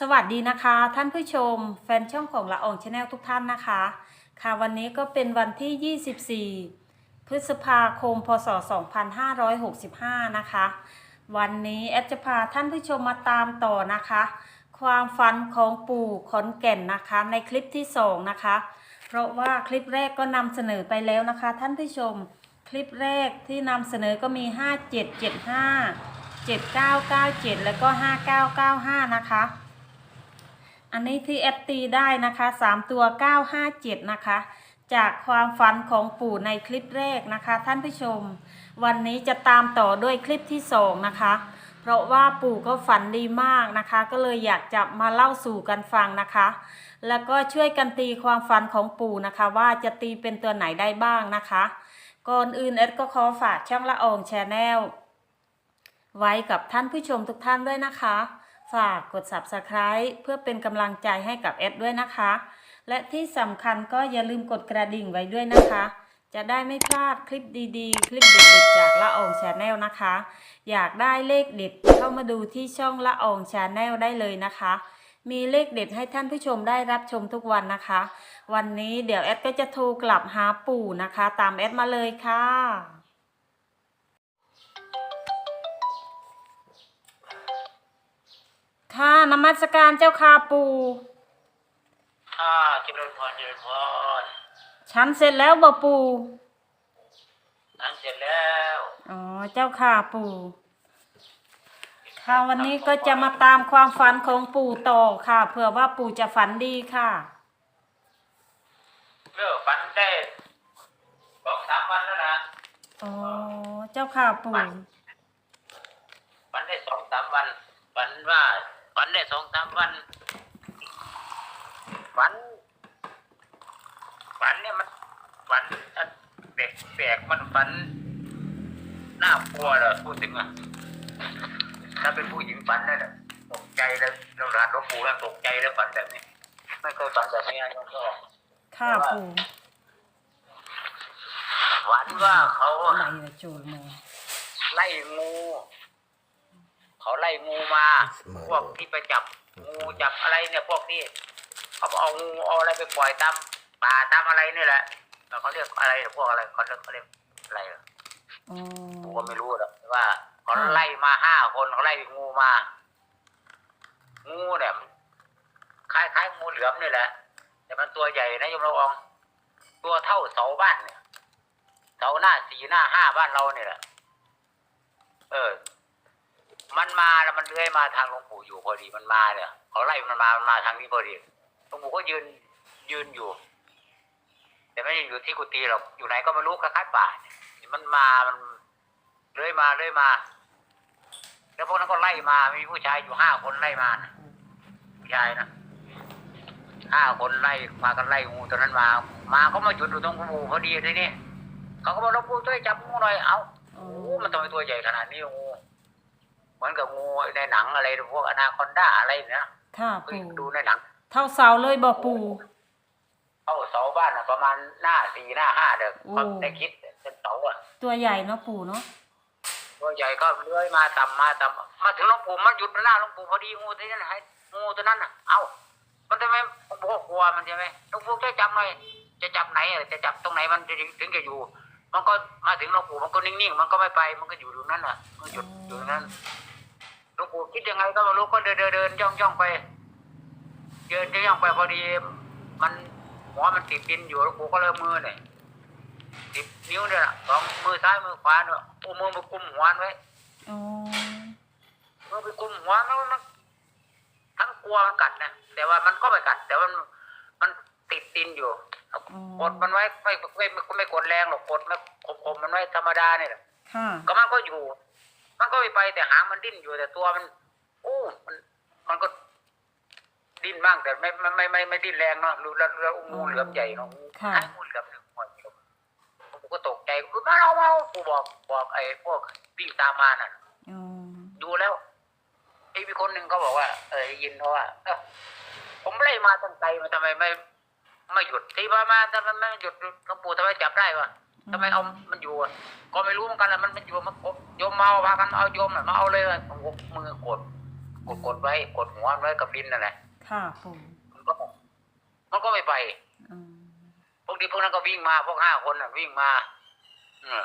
สวัสดีนะคะ ท่านผู้ชม แฟนช่องของละอองชาแนลทุกท่านนะคะ ค่ะวันนี้ก็เป็นวันที่ 24 พฤษภาคม พศ 2565 นะคะ วันนี้แอดจะพาท่านผู้ชมมาตามต่อนะคะ ความฝันของปู่ขอนแก่นนะคะ ในคลิปที่ 2 นะคะ เพราะว่าคลิปแรกก็นำเสนอไปแล้วนะคะ ท่านผู้ชมคลิปแรกที่นำเสนอก็มี 5775 7997 แล้วก็ 5995 นะคะ อันนี้ที่แอดตีได้นะคะ3ตัว957นะคะ จากความฝันของปู่ในคลิปแรกนะคะ ท่านผู้ชม วันนี้จะตามต่อด้วยคลิปที่2นะคะ เพราะว่าปู่ก็ฝันดีมากนะคะ ก็เลยอยากจะมาเล่าสู่กันฟังนะคะ แล้วก็ช่วยกันตีความฝันของปู่นะคะ ว่าจะตีเป็นตัวไหนได้บ้างนะคะก่อนอื่นแอดก็ขอฝากช่องละอองแชนแนลไว้กับท่านผู้ชมทุกท่านด้วยนะคะ ฝากกด subscribe เพื่อเป็นกำลังใจให้กับแอดด้วยนะคะ และที่สำคัญก็อย่าลืมกดกระดิ่งไว้ด้วยนะคะ จะได้ไม่พลาดคลิปดีๆ คลิปเด็ดๆจากละอองชาแนลนะคะ อยากได้เลขเด็ดเข้ามาดูที่ช่องละอองชาแนลได้เลยนะคะ มีเลขเด็ดให้ท่านผู้ชมได้รับชมทุกวันนะคะ วันนี้เดี๋ยวแอดก็จะโทรกลับหาปู่นะคะ ตามแอดมาเลยค่ะ ค่ะนมัสการเจ้าค่ะปู่อ่าเจริญพรเจริญพรฉันเสร็จแล้วบ่ปู่นั่งเสร็จแล้ว อ๋อ เจ้าค่ะปู่ ค่ะวันนี้ก็จะมาตามความฝันของปู่ต่อค่ะ เผื่อว่าปู่จะฝันดีค่ะเลิกฝันได้บอกสามวันแล้วนะ อ๋อ เจ้าค่ะปู่ ฝันได้สองสามวัน ฝันว่า ฝันได้สองสามวัน ฝัน ฝันเนี่ยมันฝันอันแปลกแปลกมันฝันน่ากลัวเลยพูดถึงอะถ้าเป็นผู้หญิงฝันนั่นแหละตกใจแล้วเราหลานหลวงปู่แล้วตกใจแล้วฝันแบบนี้ ไม่เคยฝันแบบนี้นะก็ค่ะปู่ฝันว่าเขาอะไรละโจรมาไล่งู เขาไล่งูมา พวกที่ไปจับงูจับอะไรเนี่ยพวกที่เขาเอางูเอาอะไรไปปล่อยตามป่าตามอะไรนี่แหละแล้วเขาเรียกอะไรพวกอะไรเขาเรียกเขาเรียกอะไรเหรออ๋อผมก็ไม่รู้หรอกแต่ว่าเขาไล่มาห้าคนเขาไล่งูมา งูเนี่ยมันคล้ายคล้ายๆงูเหลือมนี่แหละ แต่มันตัวใหญ่นะยมละออง ตัวเท่าเสาบ้านเนี่ยเสาหน้าสี่หน้าห้าบ้านเราเนี่ยแหละเออ มันมาแล้วมันเลื้อยมาทางหลวงปู่อยู่พอดีมันมาเนี่ยเขาไล่มันมามันมาทางนี้พอดีหลวงปู่ก็ยืนยืนอยู่ แต่ไม่ได้อยู่ที่กุฏิหรอกอยู่ไหนก็ไม่รู้คล้ายๆป่ามันมามันเลื้อยมาเลื้อยมา แล้วพวกนั้นก็ไล่มามีผู้ชายอยู่ห้าคนไล่มาผู้ชายนะห้าคนไล่มากันไล่งูตัวนั้นมา มาเขามาหยุดอยู่ตรงหลวงปู่พอดีทีนี้เขาก็บอกหลวงปู่ช่วยจับงูหน่อยเอาอ๋อโอ้มันทำไมตัวใหญ่ขนาดนี้งู มือนกับงูในหนังอะไรพวกอนาคอนด้าอะไรเนี่ยค่ะเคยปู่ดูในหนัง เท่าเสาเลยบ่ปู่เอาเสาบ้านน่ะประมาณหน้าสี่หน้าห้าเด็กโอ้ความได้คิดเป็นเสาอะตัวใหญ่เนาะปู่เนาะตัวใหญ่ก็เลื้อยมาต่ำมาต่ำมาถึงหลวงปู่มันหยุดหน้าหลวงปู่พอดีงูตัวนั้นให้งูตัวนั้นน่ะเอามันทำไมหลวงปู่ก็กลัวมันใช่ไหมหลวงปู่จะจับหน่อยจะจับไหนอะจะจับตรงไหนมันจะถึงจะอยู่มันก็มาถึงหลวงปู่มันก็นิ่งๆ มันก็ไม่ไป มันก็อยู่ตรงนั้นน่ะ มันหยุดอยู่ตรงนั้น หลวงปู่คิดยังไงก็ไม่รู้ก็เดินเดินเดินย่องย่องไป เดินย่องไปพอดี มันหัวมันติดดินอยู่หลวงปู่ก็เลยเอามือเนี่ยติดนิ้วเนี่ยน่ะสองมือซ้ายมือขวาเนี่ยเอามือมากุมหัวมันไว้อ๋อมือไปกุมหัวมันมันทั้งกลัวมันกัดนะแต่ว่ามันก็ไม่กัด แต่ว่ามันมันติดดินอยู่อ๋กอดมันไว้ไม่ไม่ไม่ไม่กดแรงหรอกกดไม่ข่มๆมันไว้ธรรมดาเนี่ยค่ะก็มันก็อยู่ มันก็ไม่ไปแต่หางมันดิ้นอยู่แต่ตัวมันโอ้มันมันก็ดิ้นบ้างแต่ไม่ไม่ไม่ไม่ไม่ดิ้นแรงเนาะรู้แล้วแล้วงูเหลือมใหญ่เนาะงูค่ะคล้ายงูเหลือมหนึ่งหัวอยู่ผมก็ตกใจกูมาเอาเอากูบอกบอกไอ้พวกวิ่งตามมาน่ะ อ๋อดูแล้วไอ้มีคนหนึ่งเขาบอกว่า เออได้ยินเขาว่าเอ้าผมไล่มาตั้งไกลมาทำไมไม่ไม่หยุดที่มามาทำไมไม่หยุดหลวงปู่ทำไมจับได้วะ ทำไมเอามันอยู่อะก็ไม่รู้เหมือนกันแหละมันมันอยู่มันโยมเมาพากันเอาโยมน่ะมาเอาเลยอะผมก็มือกดกดกดไว้กดหัวไว้กับดินนั่นแหละค่ะปู่มันก็มันก็ไม่ไปอืมพวกนี้พวกนั้นก็วิ่งมาพวกห้าคนน่ะ วิ่งมาเออ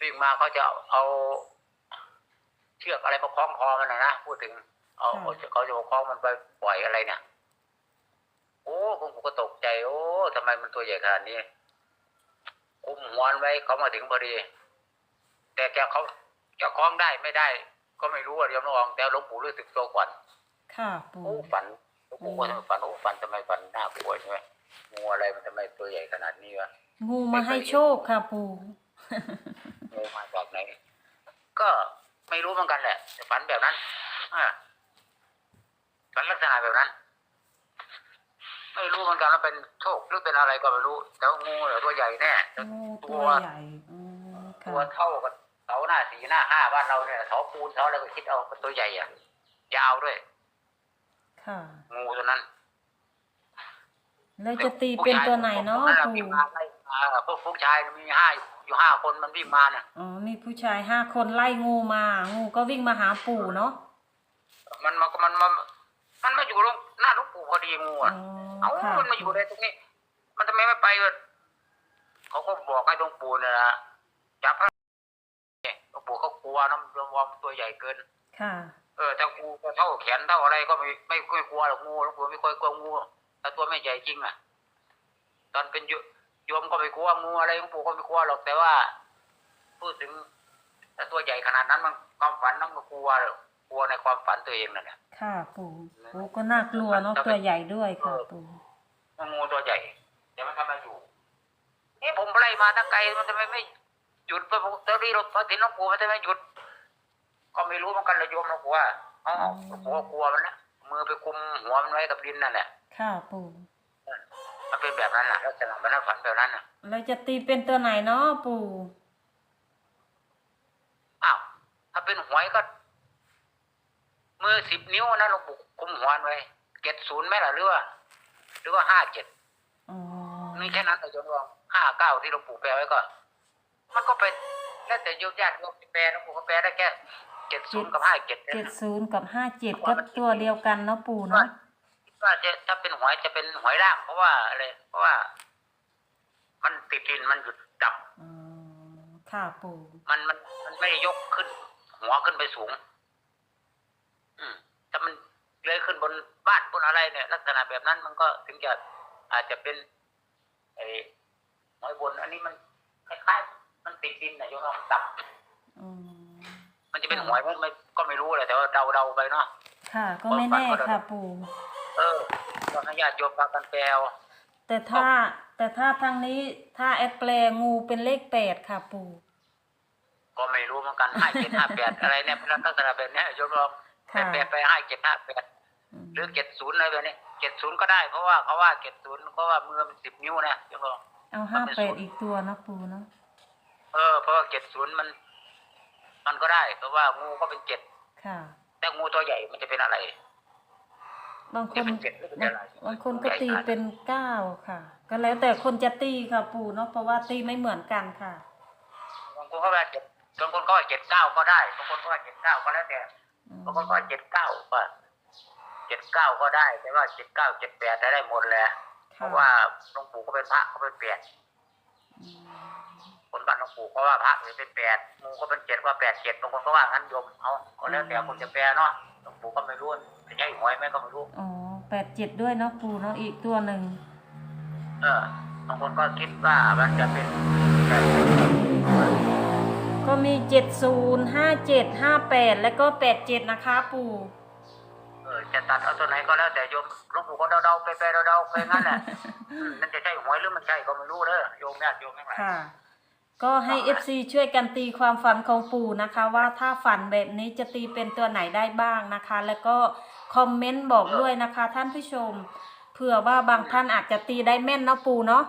วิ่งมาเขาจะเอาเอาเชือกอะไรมาคล้องคอมันนะนะพูดถึง เอาเอาเขาจะมาคล้องมันไปปล่อยอะไรเนี่ยโอ้ผมก็ตกใจ โอ้ทำไมมันตัวใหญ่ขนาดนี้ คุมหัวมันไว้เขามาถึงพอดี แต่จะเขาจะคล้องได้ไม่ได้ ก็ไม่รู้อะเดี๋ยวน้องแต่หลวงปู่รู้สึกตัวก่อนค่ะปู่โอ้ฝันหลวงปู่ก็ทำไมฝันโอ้ฝันทำไมฝันน่ากลัวใช่ไหมงูอะไรมันทำไมตัวใหญ่ขนาดนี้วะงูมาให้โชคค่ะปู่งูมาจากไหนก็ไม่รู้เหมือนกันแหละแต่ฝันแบบนั้นอ่าฝันลักษณะแบบนั้น ไม่รู้เหมือนกันว่าเป็นโชคหรือเป็นอะไรก็ไม่รู้ แต่ว่างูเนี่ยตัวใหญ่แน่งูตัวใหญ่อืมตัค่ะวเท่ากับเสาหน้าสี่หน้าห้าบ้านเราเนี่ยเสาปูนเสาอะไรก็คิดเอาเป็นตัวใหญ่อะยาวด้วย ค่ะ งูตัวนั้นแล้วจะตีเป็นตัวไหนเนาะพวกนั้นปู่วิ่งมาไล่มาพวกผู้ชายมีห้าอยู่ห้าคนมันวิ่งมาเนี่ยอ๋อมีผู้ชายห้าคนไล่งูมา งูก็วิ่งมาหาปู่เนาะมันมันมันมันมัน ดีงูอ๋ออะเอ้าค่ะมันมาอยู่ในตรงนี้ มันทำไมไม่ไปวะเขาก็บอกให้หลวงปู่เนี่ยนะจับให้เนี่ยหลวงปู่เขากลัวน้ำรวมตัวใหญ่เกิน ค่ะ เออถ้างูก็เท่าแขนเท่าอะไรก็ไม่ไม่ค่อยกลัวหรอกงูหลวงปู่ไม่ค่อยกลัวงูแต่ตัวไม่ใหญ่จริงอะ ตอนเป็นโยโยมก็ไม่กลัวงูอะไรหลวงปู่ก็ไม่กลัวหรอกแต่ว่า พูดถึงถ้าตัวใหญ่ขนาดนั้นมันความฝันนั่นก็กลัวก ลัวในความฝันตัวเองนั่นแหละค่ะปู่โอ้ก็น่ากลัวเนาะตัวใหญ่ด้วยค่ะปู่ว่างูตัวใหญ่แต่มันทำไมอยู่นี่ผมไล่มาตั้งไกลมันทำไมไม่หยุดพอตอนนี้เราพอถึงหลวงปู่มันทำไมหยุด ก็ไม่รู้เหมือนกันเลยโยมหลวงปู่ว่าเอ๋อหลวงปู่ก็กลัวมันนะมือไปคุมหัวมันไว้กับดินนั่นแหละค่ะปู่มันเป็นแบบนั้นแหละลักษณะมันน่าฝันแบบนั้นน่ะแล้วจะตีเป็นตัวไหนเนาะปู่อ้าวถ้าเป็นหวยก็ มือสิบนิ้วนะหลวงปู่คุมหัวมันไว้เจ็ดศูนย์ไหมล่ะหรือว่าหรือว่าห้าเจ็ดอ๋อนี่แค่นั้นแต่โยมลองห้าเก้าที่หลวงปู่แปลไว้ก็ มันก็เป็นแล้วแต่โยมญาติโยมแปลหลวงปู่ก็แปลได้แค่เจ็ดศูนย์กับห้าเจ็ดเจ็ดศูนย์กับห้าเจ็ดก็ตัวเดียวกันเนาะปู่ว่าเนาะว่าจะถ้าเป็นหวยจะเป็นหวยล่าง เพราะว่าอะไรเพราะว่า มันติดดินมันหยุดดับอ๋อค่ะปู่มันมันมันไม่ได้ยกขึ้น หัวขึ้นไปสูง อืมถ้ามันเลื้อยขึ้นบนบ้านบนอะไรเนี่ย ลักษณะแบบนั้นมันก็ถึงจะอาจจะเป็นไอ้หวยบน อันนี้มันคล้ายๆมันติดดินนะโยมลองตับอืมมันจะเป็นหวยมันไม่ก็ไม่รู้เลยแต่ว่าเดาเดาๆไปเนาะค่ะ ก็ไม่แน่ค่ะปู่เออก็ให้ญาติโยมพากันแปลเอาแต่ถ้าแต่ถ้าทางนี้ถ้าแอดแปลงูเป็นเลขแปดค่ะปู่ก็ไม่รู้เหมือนกันห้าเจ็ดห้าแปดอะไรเนี่ยเป็นลักษณะแบบเนี้ยโยมลอง ค่ะแปลไปห้าเจ็ดห้าแปดอืมหรือเจ็ดศูนย์อะไรแบบนี้เจ็ดศูนย์ก็ได้ เพราะว่าเขาว่าเจ็ดศูนย์เพราะว่ามือมันสิบนิ้วนะโยมลองเอาห้าแปดอีกตัวเนาะปู่เนาะเออเพราะว่าเจ็ดศูนย์มัน มันก็ได้เพราะว่างูก็เป็นเจ็ดค่ะ แต่งูตัวใหญ่มันจะเป็นอะไรบางคจะนเป็นเจ็ดหรือเป็นบางอะไรบางคนก็ตีเป็นเก้าค่ะ ก็แล้วแต่คนจะตีค่ะปู่เนาะเพราะว่าตีไม่เหมือนกันค่ะบางคนก็ว่าเจ็ดบางคนก็ว่าเจ็ดเก้าก็ได้บางคนก็ว่าเจ็ดเก้าก็แล้วแต่อืม บางคนก็ว่าเจ็ดเก้าก็เจ็ดเก้าก็ได้ แต่ว่าเจ็ดเก้าเจ็ดแปดได้หมดแหละเพค่ะราะว่าหลวงปู่ก็เป็นพระก็เป็นแปดอืมคนบ้านหลวงปู่ก็ว่าพระเป็นแปดงูก็เป็นเจ็ดว่าแปดเจ็ดบางคนก็ว่างั้นโยมเอาก็แล้วแต่คนจะแปลเนาะหลวงปู่ก็ไม่รู้จะใช่หวยไหมก็ไม่รู้อ๋อแปดเจ็ดด้วยเนาะปู่เนาะอีกตัวหนึ่งเออบางคนก็คิดว่ามันจะเป็น ก็มีเจ็ดศูนย์ห้าเจ็ดห้าแปดแล้วก็แปดเจ็ดนะคะปู่ เออจะตัดเอาตัวไหนก็แล้วแต่โยมหลวงปู่ก็เดาๆไปไปเดาๆไปงั้นแหละอืมมันจะใช่หวยหรือมันใช่ก็ไม่รู้เด้อโยมญาติโยมทั้งหลายค่ะ ก็ให้เอฟซีช่วยกันตีความฝันของปู่นะคะ ว่าถ้าฝันแบบนี้จะตีเป็นตัวไหนได้บ้างนะคะ แล้วก็คอมเมนต์บอกด้วยนะคะ ท่านผู้ชมเผื่อว่าบางท่านอาจจะตีได้แม่นเนาะปู่เนาะ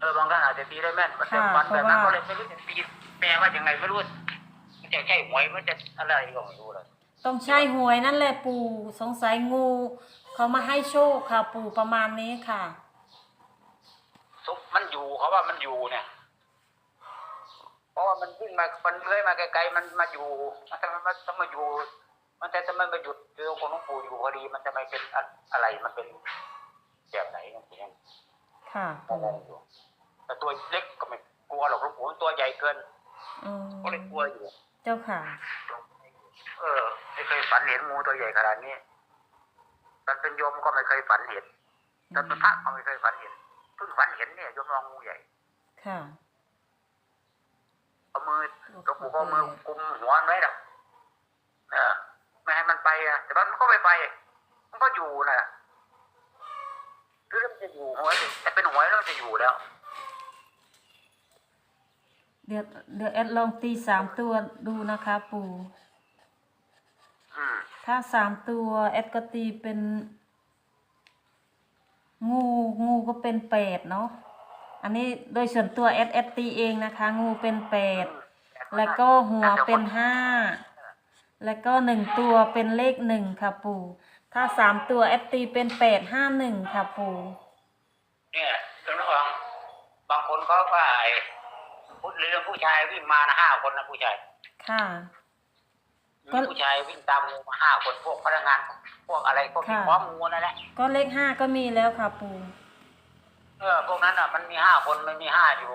เออบางท่านอาจจะตีได้แม่นมันจะค่ะฟันแบบนั้นเพก็ราะว่า เลยไม่รู้จะตี แปลว่ายังไงไม่รู้มันจะใช่หวยมันจะอะไรก็ไม่รู้เลยต้องใช่หวยนั่นแหละปู่สงสัยงู เขามาให้โชคค่ะ ปู่ประมาณนี้ค่ะซุปมันอยู่เขาว่ามันอยู่เนี่ย เพราะว่ามันวิ่งมามันเลื้อยมาไกลๆมันมาอยู่มันทำไมมันต้องมาอยู่ มันจะทำไมมาหยุดเรื่องของหลวงปู่อยู่พอดีมันจะไม่เป็นอะอะไรมันเป็นแบบไหนกันทีนี้ค่ะงงๆอยู่แต่ตัวเล็กก็ไม่กลัวหรอกหลวงปู่มันตัวใหญ่เกิน อืมก็เลยกลัวอยู่ เจ้าค่ะ เออ ไม่เคยฝันเห็นงูตัวใหญ่ขนาดนี้ตอนเป็นโยมก็ไม่เคยฝันเห็นตอนเป็นพระก็ไม่เคยฝันเห็น เพิ่งฝันเห็นเนี่ยโยมลองงูใหญ่ ค่ะเอามือหลวงปู่ก็เอามือกุมหัวมันไว้นะเออไม่ให้มันไปนะแต่มันก็ไม่ไป มันก็อยู่นะหรือมันจะอยู่หวยแต่เป็นหวยแล้วมันจะอยู่แล้ว เดี๋ยวเดี๋ยวแอดลองตีสามตัวดูนะคะปู่ถ้าสามตัวแอดก็ตีเป็น งูงูก็เป็นแปดเนาะอันนี้โดยส่วนตัวแอดแอดตีเองนะคะ งูเป็นแปดแล้วก็หัวเป็นห้าแล้วก็หนึ่งตัวเป็นเลขหนึ่งค่ะปู่ ถ้าสามตัวแอดตีเป็นแปดห้าหนึ่งค่ะปู่เนี่ยคุณระวังบางคนเขาว่าไเรื่องผู้ชายวิ่งมานะห้าคนนะผู้ชาย ค่ะ ก็ มีผู้ชายวิ่งตามงูมาห้าคนพวกพนักงาน พวกอะไรพวกที่ค่ะพร้อมงูนั่นแหละก็เลขห้าก็มีแล้วค่ะปู่เออพวกนั้นอะมันมีห้าคนมันมีห้าอยู่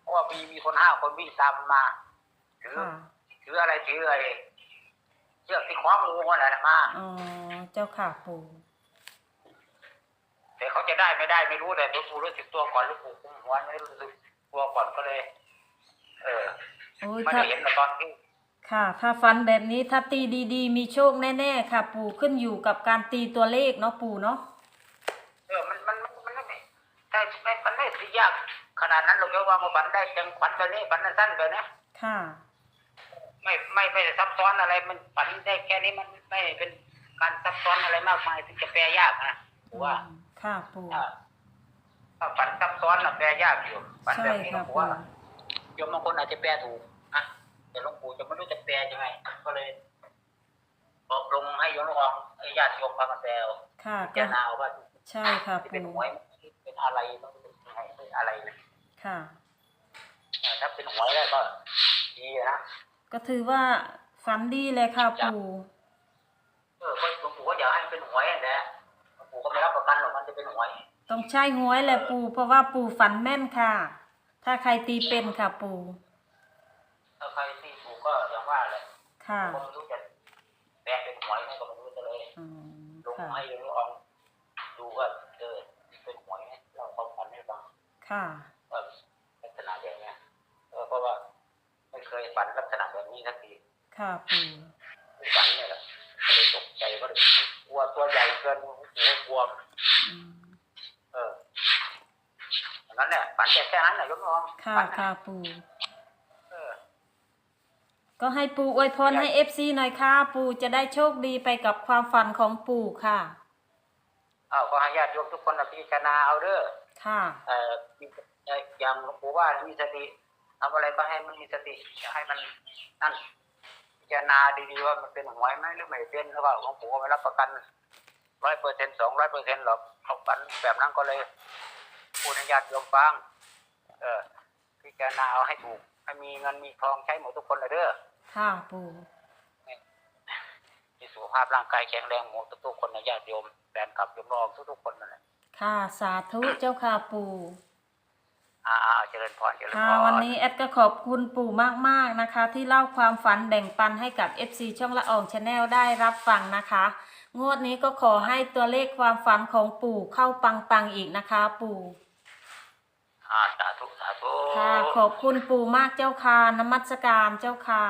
เพราะว่ามีมีคนห้าคนวิ่งตามมาถือค่ะถืออะไรถืออะไรเชือกที่คล้องงูนั่นแหละมา อ๋อเจ้าค่ะปู่แต่เขาจะได้ไม่ได้ไม่รู้แต่หลูกปู่รู้สึกตัวก่อนหลูกปู่คุมหัวไม่รู้สึกตัวก่อนก็เลย เออโอ้ยไม่ถ้าได้เห็นแต่ตอนที่ค่ะ ถ้าฟันแบบนี้ถ้าตีดีๆ มีโชคแน่ๆค่ะ ปู่ขึ้นอยู่กับการตีตัวเลขเนาะปู่เนาะ เออมันมันมันมันไม่ใช่ไม่มันไม่สิยาก ขนาดนั้นเราจะว่ามาฝันได้จังฝันแบบนี้ฝันสั้นๆแบบนี้ค่ะ ไม่ไม่ไม่ได้ซับซ้อนอะไรมันฝันได้แค่นี้มันไม่เป็นการซับซ้อนอะไรมากมายที่จะแปลยากนะผมว่าค่ะปู่ ถ้าถ้าฝันซับซ้อนน่ะแปลยากอยู่ฝันใช่แบบนี้ค่ะผมปู่ว่า โยมบางคนอาจจะแปลถูกนะแต่หลวงปู่จะไม่รู้จะแปลยังไง ก็เลยบอกลงให้โยมลองให้ญาติโยมฟังกันแปลเอาค่ะพิก็จารณาเอาว่าใช่ค่ะที่เป็นปู่หวยเป็นอะไรต้องเป็นยังไงเป็นอะไรนะค่ะเออถ้าเป็นหวยได้ก็ดีนะก็ถือว่าฝันดีเลยค่ะปู่เออก็หลวงปู่ก็อยากให้เป็นหวยนั่นแหละหลวงปู่ก็ไม่รับประกันหรอกมันจะเป็นหวย ต้องใช่หวยแหละปู่เพราะว่าปู่ฝันแม่นค่ะ ถ้าใครตีเป็นค่ะปู่ถ้าใครที่ถูกก็อย่างว่าแหละค่ะก็ไม่รู้จะแปลเป็นหวยให้ก็ไม่รู้จะเลยอืมลงค่ะให้ลองดูว่าเออเป็นหวยให้เราความฝันให้ฟังค่ะว่าลักษณะแบบเนี้ยเออเพราะว่าไม่เคยฝันลักษณะแบบนี้สักทีค่ะปู่ฝันเนี่ยแหละก็เลยตกใจก็เลยกลัวตัวใหญ่เกินหัวกลัวอืมเอออั นนั้นแหละฝันแต่แค่นั้นแหละยกน้องค่ะฝันค่ะปู่เออก็ให้ปู่อวยพรให้เอฟซีหน่อยค่ะ ปู่จะได้โชคดีไปกับความฝันของปู่ค่ะเอาก็ให้ญาติโยมทุกคนน่ะพิจารณาเอาเด้อค่ะเอ่อมีเอ่ออย่างหลวงปู่ว่ามีสติทำอะไรก็ให้มันมีสติอย่าให้มันนั่นพิจารณาดีๆว่ามันเป็นหวยไหมหรือไม่เป็นหรือเปล่าหลวงปู่ก็ไม่รับประกันร้อยเปอร์เซ็นต์สองร้อยเปอร์เซ็นต์หรอกเขาฝันแบบนั้นก็เลย พูดให้ญาติโยมฟัง เออพิจารณาเอาให้ถูก ให้มีเงินมีทองใช้หมดทุกคนเลยเด้อค่ะปู่มีสุขภาพร่างกายแข็งแรงหมดทุกๆคนนะญาติโยมแฟนคลับโยมรองทุกๆคนนั่นแหละค่ะ สาธุเจ้าค่ะปู่อ่าๆเจริ ญพรเจริญค่ะพรวันนี้แอดก็ขอบคุณปู่มากๆนะคะ ที่เล่าความฝันแบ่งปันให้กับ FC ช่องละอองชาแนลได้รับฟังนะคะ งวดนี้ก็ขอให้ตัวเลขความฝันของปู่เข้าปังๆอีกนะคะ ปู่อ่าสาธุสาธุค่ะขอบคุณปู่มากเจ้าค่ะนมัสการเจ้าค่ะ